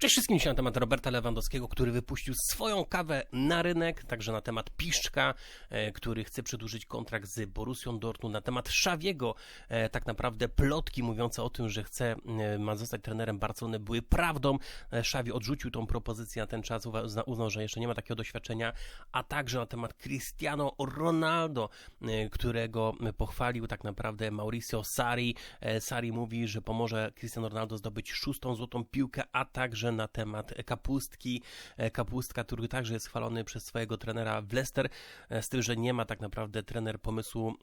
Cześć wszystkim, dzisiaj na temat Roberta Lewandowskiego, który wypuścił swoją kawę na rynek, także na temat Piszczka, e, który chce przedłużyć kontrakt z Borussią Dortmund, na temat Szawiego, e, tak naprawdę plotki mówiące o tym, że chce, e, ma zostać trenerem Barcelony były prawdą. Szawi odrzucił tą propozycję na ten czas, uznał, że jeszcze nie ma takiego doświadczenia, a także na temat Cristiano Ronaldo, którego pochwalił tak naprawdę Mauricio Sari. Sari mówi, że pomoże Cristiano Ronaldo zdobyć szóstą złotą piłkę, a także na temat kapustki. E, kapustka, który także jest chwalony przez swojego trenera w Leicester, e, z tym, że nie ma tak naprawdę trener pomysłu,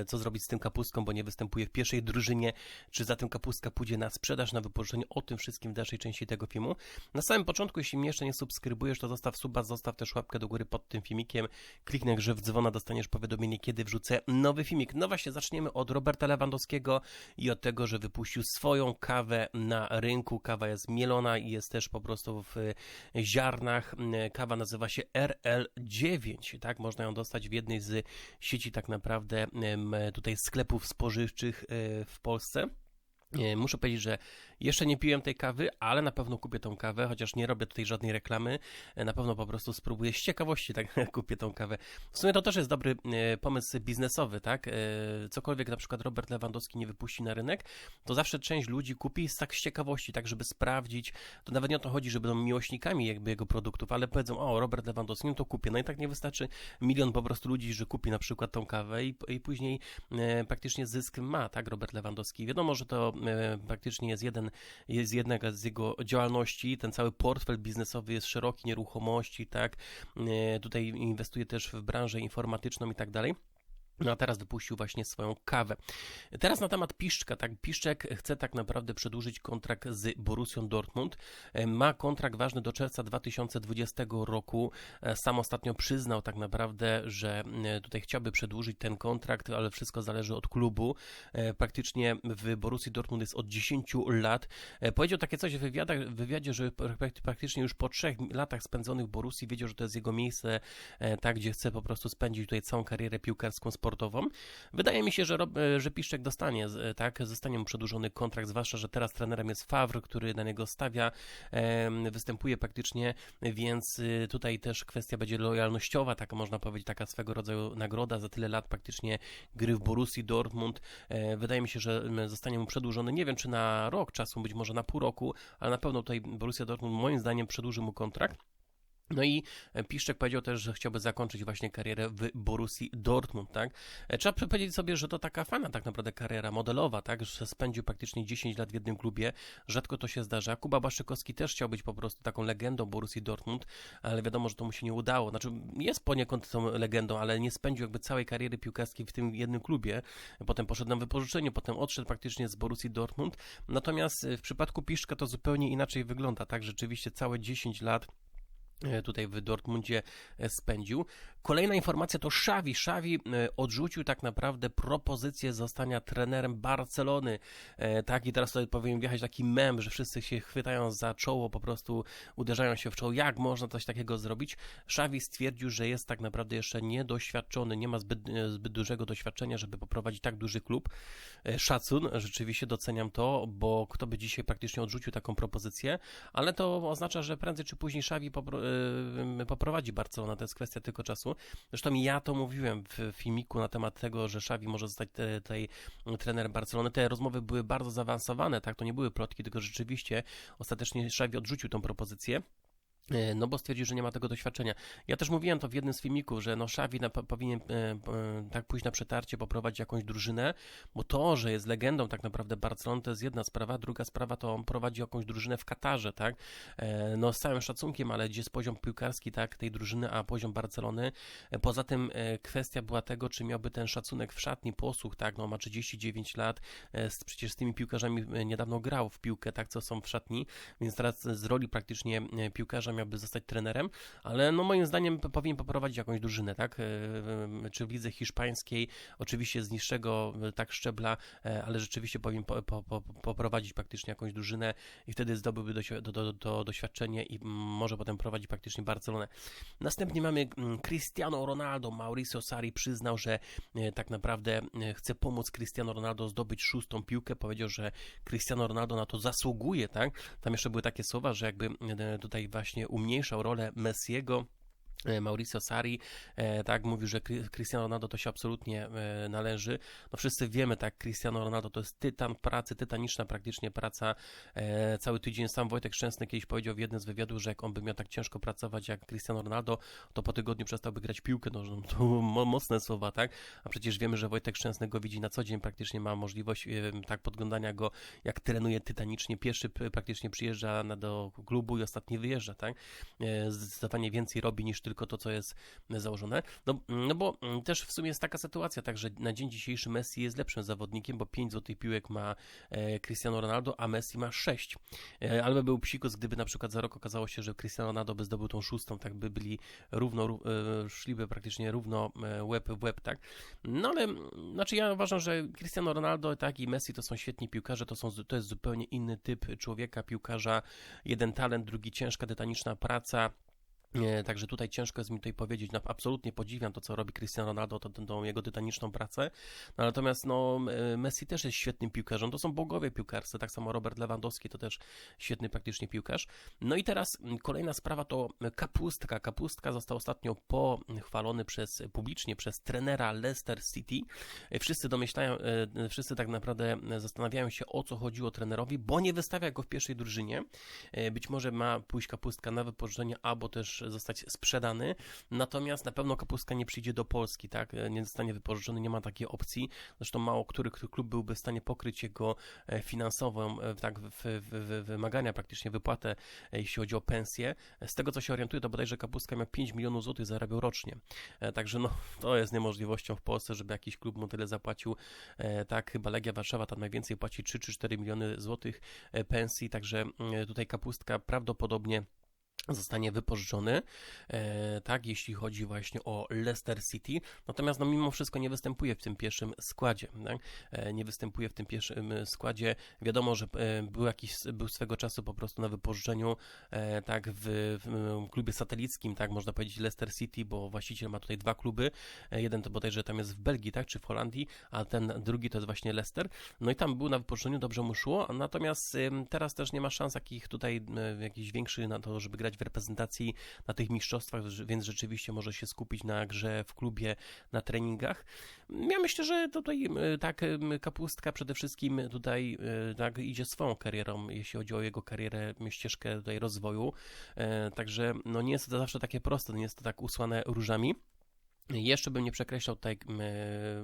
e, co zrobić z tym kapustką, bo nie występuje w pierwszej drużynie, czy za tym kapustka pójdzie na sprzedaż, na wypożyczenie, o tym wszystkim w dalszej części tego filmu. Na samym początku, jeśli mnie jeszcze nie subskrybujesz, to zostaw suba, zostaw też łapkę do góry pod tym filmikiem, kliknę grze w dzwona, dostaniesz powiadomienie, kiedy wrzucę nowy filmik. No właśnie, zaczniemy od Roberta Lewandowskiego i od tego, że wypuścił swoją kawę na rynku. Kawa jest mielona i jest też po prostu w ziarnach. Kawa nazywa się RL9, tak? Można ją dostać w jednej z sieci tak naprawdę tutaj sklepów spożywczych e, w Polsce. E, muszę powiedzieć, że jeszcze nie piłem tej kawy, ale na pewno kupię tą kawę, chociaż nie robię tutaj żadnej reklamy. E, na pewno po prostu spróbuję z ciekawości, tak kupię tą kawę. W sumie to też jest dobry e, pomysł biznesowy, tak? Cokolwiek na przykład Robert Lewandowski nie wypuści na rynek, to zawsze część ludzi kupi tak z ciekawości, tak żeby sprawdzić. To nawet nie o to chodzi, że będą miłośnikami jakby jego produktów, ale powiedzą, o Robert Lewandowski, no to kupię. No i tak nie wystarczy milion po prostu ludzi, że kupi na przykład tą kawę i, i później praktycznie zysk ma, tak? Robert Lewandowski. Wiadomo, że to E, praktycznie jest jeden, jest jedna z jego działalności, ten cały portfel biznesowy jest szeroki, nieruchomości, tak, e, tutaj inwestuje też w branżę informatyczną i tak dalej. No a teraz wypuścił właśnie swoją kawę. Teraz na temat Piszczka. Tak, Piszczek chce tak naprawdę przedłużyć kontrakt z Borussią Dortmund. E, ma kontrakt ważny do czerwca 2020 roku. E, sam ostatnio przyznał tak naprawdę, że e, tutaj chciałby przedłużyć ten kontrakt, ale wszystko zależy od klubu. Praktycznie w Borussii Dortmund jest od 10 lat. Powiedział takie coś w, wywiadach, w wywiadzie, że praktycznie już po trzech latach spędzonych w Borussii wiedział, że to jest jego miejsce, tak, gdzie chce po prostu spędzić tutaj całą karierę piłkarską sportową. Wydaje mi się, że, e, że Piszczek dostanie, tak, zostanie mu przedłużony kontrakt, zwłaszcza, że teraz trenerem jest Favre, który na niego stawia, występuje praktycznie, więc y, tutaj też kwestia będzie lojalnościowa, tak można powiedzieć, taka swego rodzaju nagroda za tyle lat praktycznie gry w Borussii Dortmund. E, wydaje mi się, że zostanie mu przedłużony, nie wiem czy na rok czasu, być może na pół roku, ale na pewno tutaj Borussia Dortmund moim zdaniem przedłuży mu kontrakt. No i Piszczek powiedział też, że chciałby zakończyć właśnie karierę w Borussii Dortmund, tak? E, trzeba powiedzieć sobie, że to taka fana tak naprawdę kariera modelowa, tak? Że spędził praktycznie 10 lat w jednym klubie. Rzadko to się zdarza. Kuba Błaszczykowski też chciał być po prostu taką legendą Borussii Dortmund, ale wiadomo, że to mu się nie udało. Znaczy, jest poniekąd tą legendą, ale nie spędził jakby całej kariery piłkarskiej w tym jednym klubie. Potem poszedł na wypożyczenie, potem odszedł praktycznie z Borussii Dortmund. Natomiast e, w przypadku Piszczka to zupełnie inaczej wygląda, tak? Rzeczywiście całe 10 lat tutaj w Dortmundzie e, spędził. Kolejna informacja to Xavi. Xavi e, odrzucił tak naprawdę propozycję zostania trenerem Barcelony. Tak i teraz tutaj powinien wjechać taki mem, że wszyscy się chwytają za czoło, po prostu uderzają się w czoło. Jak można coś takiego zrobić? Xavi stwierdził, że jest tak naprawdę jeszcze niedoświadczony, nie ma zbyt, zbyt dużego doświadczenia, żeby poprowadzić tak duży klub. Szacun, rzeczywiście doceniam to, bo kto by dzisiaj praktycznie odrzucił taką propozycję, ale to oznacza, że prędzej czy później Xavi popro poprowadzi Barcelona, to jest kwestia tylko czasu. Zresztą ja to mówiłem w filmiku na temat tego, że Xavi może zostać tutaj trenerem Barcelony. Te rozmowy były bardzo zaawansowane, tak, to nie były plotki, tylko rzeczywiście ostatecznie Xavi odrzucił tą propozycję. E, no bo stwierdził, że nie ma tego doświadczenia. Ja też mówiłem to w jednym z filmików, że no Xavi na, powinien e, e, tak pójść na przetarcie, poprowadzić jakąś drużynę, bo to, że jest legendą tak naprawdę Barcelony to jest jedna sprawa, druga sprawa to on prowadzi jakąś drużynę w Katarze, tak? E, no z całym szacunkiem, ale gdzie jest poziom piłkarski tak tej drużyny, a poziom Barcelony. E, poza tym e, kwestia była tego, czy miałby ten szacunek w szatni, posłuch, tak? No ma 39 lat, z, przecież z tymi piłkarzami niedawno grał w piłkę, tak? Co są w szatni, więc teraz z roli praktycznie piłkarza miałby zostać trenerem, ale no moim zdaniem powinien poprowadzić jakąś drużynę, tak? Czy w lidze hiszpańskiej, oczywiście z niższego tak szczebla, ale rzeczywiście powinien po, po, po, poprowadzić praktycznie jakąś drużynę i wtedy zdobyłby do, do, do, do doświadczenie i może potem prowadzić praktycznie Barcelonę. Następnie mamy mm, Cristiano Ronaldo. Mauricio Sari przyznał, że e, tak naprawdę e, chce pomóc Cristiano Ronaldo zdobyć szóstą piłkę. Powiedział, że Cristiano Ronaldo na to zasługuje, tak? Tam jeszcze były takie słowa, że jakby e, tutaj właśnie umniejszał rolę Messiego Mauricio Sari, e, tak, mówił, że Cristiano Ronaldo to się absolutnie e, należy. No wszyscy wiemy, tak, Cristiano Ronaldo to jest tytan pracy, tytaniczna praktycznie praca. Cały tydzień sam Wojtek Szczęsny kiedyś powiedział w jednym z wywiadów, że jak on by miał tak ciężko pracować jak Cristiano Ronaldo, to po tygodniu przestałby grać piłkę nożną. To mocne słowa, tak? A przecież wiemy, że Wojtek Szczęsny go widzi na co dzień, praktycznie ma możliwość tak podglądania go, jak trenuje tytanicznie. Pierwszy praktycznie przyjeżdża do klubu i ostatni wyjeżdża, tak? Zdecydowanie więcej robi niż tylko to, co jest założone. No, no bo mm, też w sumie jest taka sytuacja, tak, że na dzień dzisiejszy Messi jest lepszym zawodnikiem, bo 5 złotych piłek ma e, Cristiano Ronaldo, a Messi ma 6. E, ale by był psikus, gdyby na przykład za rok okazało się, że Cristiano Ronaldo by zdobył tą szóstą, tak by byli równo, e, szliby praktycznie równo łeb w łeb, tak. No ale, znaczy ja uważam, że Cristiano Ronaldo, tak, i Messi to są świetni piłkarze, to, są, to jest zupełnie inny typ człowieka, piłkarza, jeden talent, drugi ciężka, tytaniczna praca, Także tutaj ciężko jest mi tutaj powiedzieć, no, absolutnie podziwiam to, co robi Cristiano Ronaldo, to, tą jego tytaniczną pracę, no, natomiast no, Messi też jest świetnym piłkarzem, to są bogowie piłkarscy, tak samo Robert Lewandowski to też świetny praktycznie piłkarz. No i teraz kolejna sprawa to Kapustka. Kapustka został ostatnio pochwalony przez, publicznie przez trenera Leicester City. Wszyscy domyślają, e, wszyscy tak naprawdę zastanawiają się, o co chodziło trenerowi, bo nie wystawia go w pierwszej drużynie. E, być może ma pójść Kapustka na wypożyczenie, albo też zostać sprzedany, natomiast na pewno Kapustka nie przyjdzie do Polski, tak, nie zostanie wypożyczony, nie ma takiej opcji, zresztą mało który klub byłby w stanie pokryć jego e, finansową, e, tak, w, w, w, wymagania, praktycznie wypłatę, e, jeśli chodzi o pensję. Z tego, co się orientuję, to bodajże Kapustka miał 5 milionów złotych zarabiał rocznie, także no, to jest niemożliwością w Polsce, żeby jakiś klub mu tyle zapłacił, tak, chyba Legia Warszawa tam najwięcej płaci 3 czy 4 miliony złotych pensji, także tutaj Kapustka prawdopodobnie zostanie wypożyczony, e, tak, jeśli chodzi właśnie o Leicester City. Natomiast no, mimo wszystko nie występuje w tym pierwszym składzie, tak? e, nie występuje w tym pierwszym składzie. Wiadomo, że e, był jakiś, był swego czasu po prostu na wypożyczeniu, e, tak, w, w, klubie satelickim, tak, można powiedzieć Leicester City, bo właściciel ma tutaj dwa kluby. E, jeden to bodajże tam jest w Belgii, tak, czy w Holandii, a ten drugi to jest właśnie Leicester. No i tam był na wypożyczeniu, dobrze mu szło, natomiast teraz też nie ma szans jakich tutaj, e, jakichś większych na to, żeby grać w reprezentacji na tych mistrzostwach, więc rzeczywiście może się skupić na grze w klubie, na treningach. Ja myślę, że tutaj e, tak Kapustka przede wszystkim tutaj e, tak idzie swoją karierą, jeśli chodzi o jego karierę, ścieżkę tutaj rozwoju. E, także no nie jest to zawsze takie proste, nie jest to tak usłane różami. Jeszcze bym nie przekreślał tej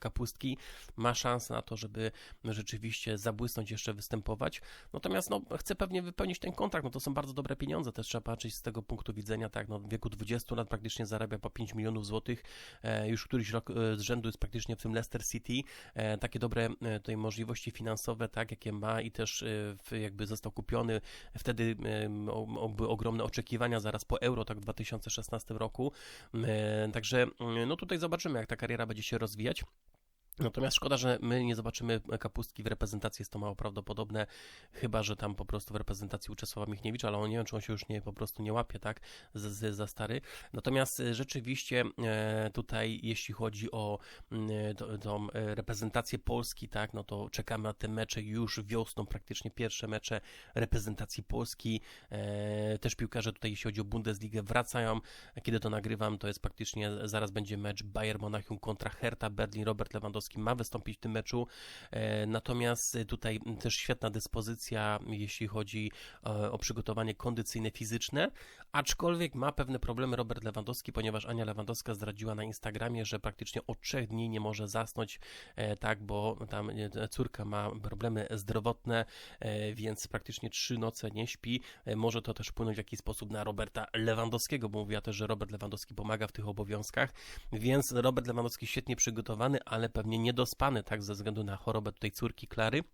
kapustki. Ma szansę na to, żeby rzeczywiście zabłysnąć, jeszcze występować. Natomiast no, chce pewnie wypełnić ten kontrakt. No to są bardzo dobre pieniądze. Też trzeba patrzeć z tego punktu widzenia. Tak, no, w wieku 20 lat praktycznie zarabia po 5 milionów złotych. E, już któryś rok e, z rzędu jest praktycznie w tym Leicester City. E, takie dobre tutaj możliwości finansowe, tak, jakie ma i też jakby został kupiony. Wtedy były ogromne oczekiwania zaraz po euro, tak w 2016 roku. Także no tutaj zobaczymy, jak ta kariera będzie się rozwijać. Natomiast szkoda, że my nie zobaczymy kapustki w reprezentacji, jest to mało prawdopodobne, chyba, że tam po prostu w reprezentacji u Czesława Michniewicza, ale on nie wiem, czy on się już nie, po prostu nie łapie, tak, z, z, za stary. Natomiast e, rzeczywiście e, tutaj, jeśli chodzi o tą reprezentację Polski, tak, no to czekamy na te mecze już wiosną, praktycznie pierwsze mecze reprezentacji Polski. E, też piłkarze tutaj, jeśli chodzi o Bundesligę, wracają. Kiedy to nagrywam, to jest praktycznie, zaraz będzie mecz Bayern Monachium kontra Hertha Berlin, Robert Lewandowski Lewandowski ma wystąpić w tym meczu. E, natomiast tutaj też świetna dyspozycja, jeśli chodzi e, o przygotowanie kondycyjne, fizyczne, aczkolwiek ma pewne problemy Robert Lewandowski, ponieważ Ania Lewandowska zdradziła na Instagramie, że praktycznie od trzech dni nie może zasnąć, e, tak, bo tam córka ma problemy zdrowotne, więc praktycznie trzy noce nie śpi. Może to też wpłynąć w jakiś sposób na Roberta Lewandowskiego, bo mówiła też, że Robert Lewandowski pomaga w tych obowiązkach, więc Robert Lewandowski świetnie przygotowany, ale pewnie niedospany, tak, ze względu na chorobę tutaj córki Klary.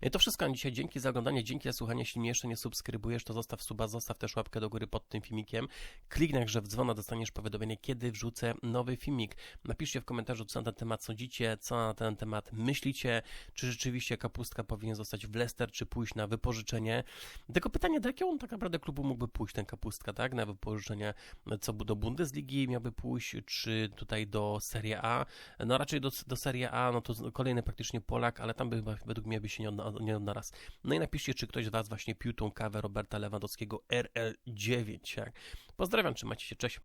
E, To wszystko na dzisiaj. Dzięki za oglądanie, dzięki za słuchanie. Jeśli mnie jeszcze nie subskrybujesz, to zostaw suba, zostaw też łapkę do góry pod tym filmikiem. Kliknij także w dzwona, dostaniesz powiadomienie, kiedy wrzucę nowy filmik. Napiszcie w komentarzu, co na ten temat sądzicie, co na ten temat myślicie, czy rzeczywiście kapustka powinien zostać w Leicester, czy pójść na wypożyczenie. Tylko pytanie, do jakiego on tak naprawdę klubu mógłby pójść, ten kapustka, tak? Na wypożyczenie, co do Bundesligi miałby pójść, czy tutaj do Serie A. No raczej do, do Serie A, no to kolejny praktycznie Polak, ale tam by chyba według mnie by się nie, odna, nie odnalazł. No i napiszcie, czy ktoś z Was właśnie pił tą kawę Roberta Lewandowskiego RL9. Tak? Pozdrawiam, trzymajcie się, cześć.